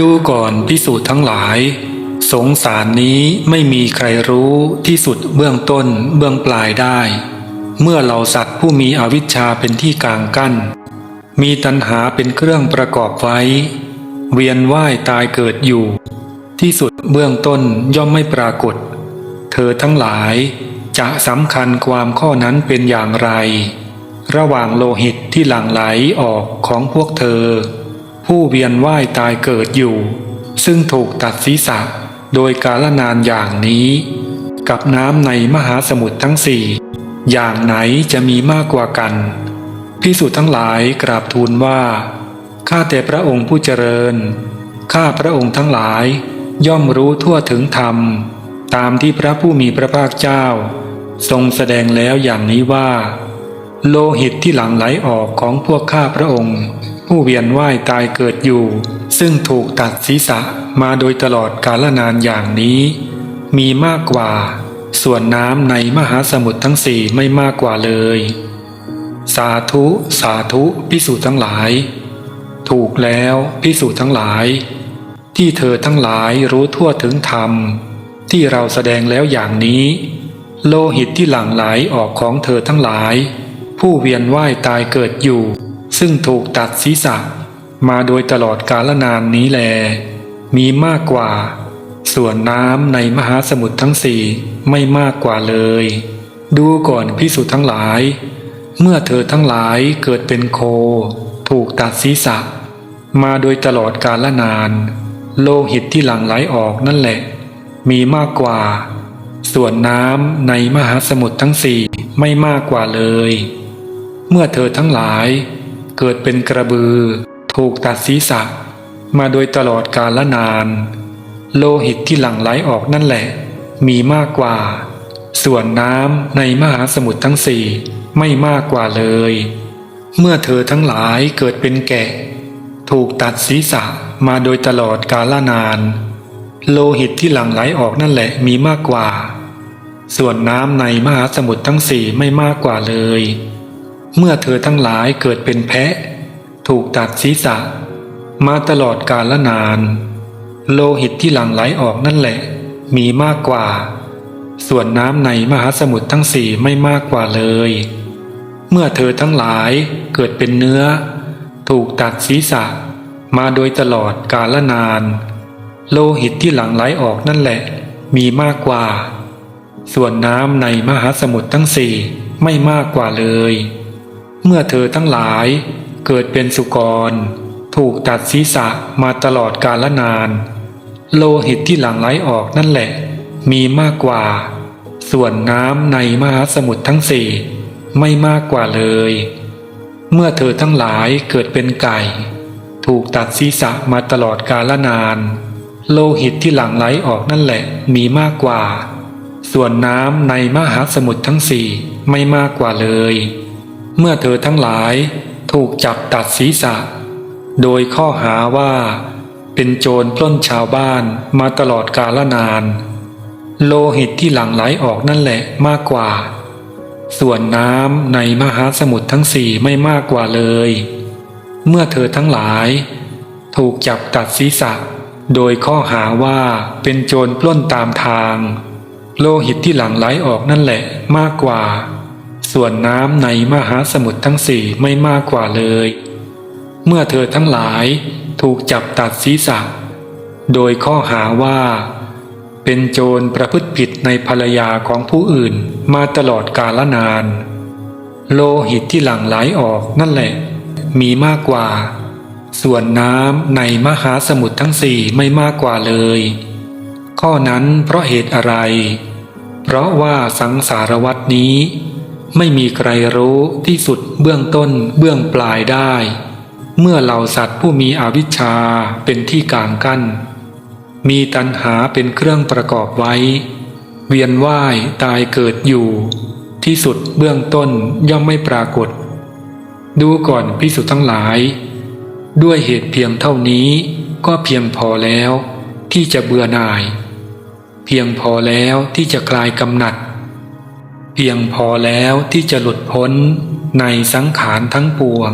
ดูก่อนพิสูจน์ทั้งหลาย สงสารนี้ไม่มีใครรู้ที่สุดเบื้องต้นเบื้องปลายได้ เมื่อเหล่าสัตว์ผู้มีอวิชชาเป็นที่กลางกั้น มีตัณหาเป็นเครื่องประกอบไว้ เวียนว่ายตายเกิดอยู่ ที่สุดเบื้องต้นย่อมไม่ปรากฏ เธอทั้งหลายจะสำคัญความข้อนั้นเป็นอย่างไร ระหว่างโลหิตที่หลั่งไหลออกของพวกเธอ ผู้เวียนว่ายตายเกิดอยู่ ซึ่งถูกตัดศีรษะโดยกาลนานอย่างนี้ กับน้ำในมหาสมุทรทั้งสี่ อย่างไหนจะมีมากกว่ากันพิสุทั้งหลายกราบทูลว่า ข้าแต่พระองค์ผู้เจริญ ข้าพระองค์ทั้งหลายย่อมรู้ทั่วถึงธรรม ตามที่พระผู้มีพระภาคเจ้า ทรงแสดงแล้วอย่างนี้ว่า โลหิตที่หลั่งไหลออกของพวกข้าพระองค์ ผู้เวียนว่ายตายเกิดอยู่ ซึ่งถูกตัดศีรษะมาโดยตลอดกาลนานอย่างนี้ มีมากกว่า ส่วนน้ำในมหาสมุทรทั้งสี่ไม่มากกว่าเลย สาธุสาธุพิสูจน์ทั้งหลาย ถูกแล้วพิสูจน์ทั้งหลาย ที่เธอทั้งหลายรู้ทั่วถึงธรรม ที่เราแสดงแล้วอย่างนี้ โลหิตที่หลั่งไหลออกของเธอทั้งหลาย ผู้เวียนว่ายตายเกิดอยู่ ซึ่งถูกตัดศีรษะ มาโดยตลอดกาลนานนี้แล มีมากกว่า ส่วนน้ำในมหาสมุทรทั้งสี่ไม่มากกว่าเลย ดูก่อนพิสุทั้งหลาย เมื่อเธอทั้งหลายเกิดเป็นโค ถูกตัดศีรษะ มาโดยตลอดกาลนาน โลหิตที่หลั่งไหลออกนั่นแหละ มีมากกว่าส่วนน้ำในมหาสมุทรทั้งสี่ไม่มากกว่าเลย เมื่อเธอทั้งหลาย เกิดเป็นกระบือ ถูกตัดศีรษะ มาโดยตลอดกาลนาน โลหิตที่หลั่งไหลออกนั่นแหละ มีมากกว่า ส่วนน้ำในมหาสมุทรทั้งสี่ไม่มากกว่าเลย เมื่อเธอทั้งหลายเกิดเป็นแกะ ถูกตัดศีรษะมาโดยตลอดกาลนาน โลหิตที่หลั่งไหลออกนั่นแหละมีมากกว่า ส่วนน้ำในมหาสมุทรทั้งสี่ไม่มากกว่าเลย เมื่อเธอทั้งหลายเกิดเป็นแพะ ถูกตัดศีรษะ มาตลอดกาลนาน โลหิตที่หลั่งไหลออกนั่นแหละ มีมากกว่า ส่วนน้ำในมหาสมุทรทั้งสี่ไม่มากกว่าเลย เมื่อเธอทั้งหลายเกิดเป็นเนื้อ ถูกตัดศีรษะ มาโดยตลอดกาลนาน โลหิตที่หลั่งไหลออกนั่นแหละ มีมากกว่า ส่วนน้ำในมหาสมุทรทั้งสี่ไม่มากกว่าเลย เมื่อเธอทั้งหลายเกิดเป็นสุกร ถูกตัดศีรษะมาตลอดกาลนาน โลหิตที่หลั่งไหลออกนั่นแหละ มีมากกว่า ส่วนน้ำในมหาสมุทรทั้งสี่ไม่มากกว่าเลย เมื่อเธอทั้งหลายเกิดเป็นไก่ ถูกตัดศีรษะมาตลอดกาลนาน โลหิตที่หลั่งไหลออกนั่นแหละมีมากกว่า ส่วนน้ำในมหาสมุทรทั้งสี่ไม่มากกว่าเลย เมื่อเธอทั้งหลายถูกจับตัดศีรษะ โดยข้อหาว่า เป็นโจรปล้นชาวบ้านมาตลอดกาลนาน โลหิตที่หลั่งไหลออกนั่นแหละมากกว่า ส่วนน้ำในมหาสมุทรทั้งสี่ไม่มากกว่าเลย เมื่อเธอทั้งหลาย ถูกจับตัดศีรษะ โดยข้อหาว่าเป็นโจรปล้นตามทาง โลหิตที่หลั่งไหลออกนั่นแหละมากกว่า ส่วนน้ำในมหาสมุทรทั้งสี่ไม่มากกว่าเลย เมื่อเธอทั้งหลายถูกจับตัดศีรษะ โดยข้อหาว่า เป็นโจรประพฤติผิดในภรรยาของผู้อื่นมาตลอดกาลนาน โลหิตที่หลั่งไหลออกนั่นแหละ มีมากกว่า ส่วนน้ำในมหาสมุทรทั้งสี่ไม่มากกว่าเลย ข้อนั้นเพราะเหตุอะไร เพราะว่าสังสารวัตนี้ ไม่มีใครรู้ที่สุดเบื้องต้นเบื้องปลายได้ เมื่อเหล่าสัตว์ผู้มีอวิชชาเป็นที่กลางกั้น มีตัณหาเป็นเครื่องประกอบไว้ เวียนว่ายตายเกิดอยู่ ที่สุดเบื้องต้นย่อมไม่ปรากฏ ดูก่อนพิสุทั้งหลาย ด้วยเหตุเพียงเท่านี้ก็เพียงพอแล้วที่จะเบื่อหน่าย เพียงพอแล้วที่จะคลายกำหนัด พียงพอแล้วที่จะหลุดพ้นในสังขารทั้งปวง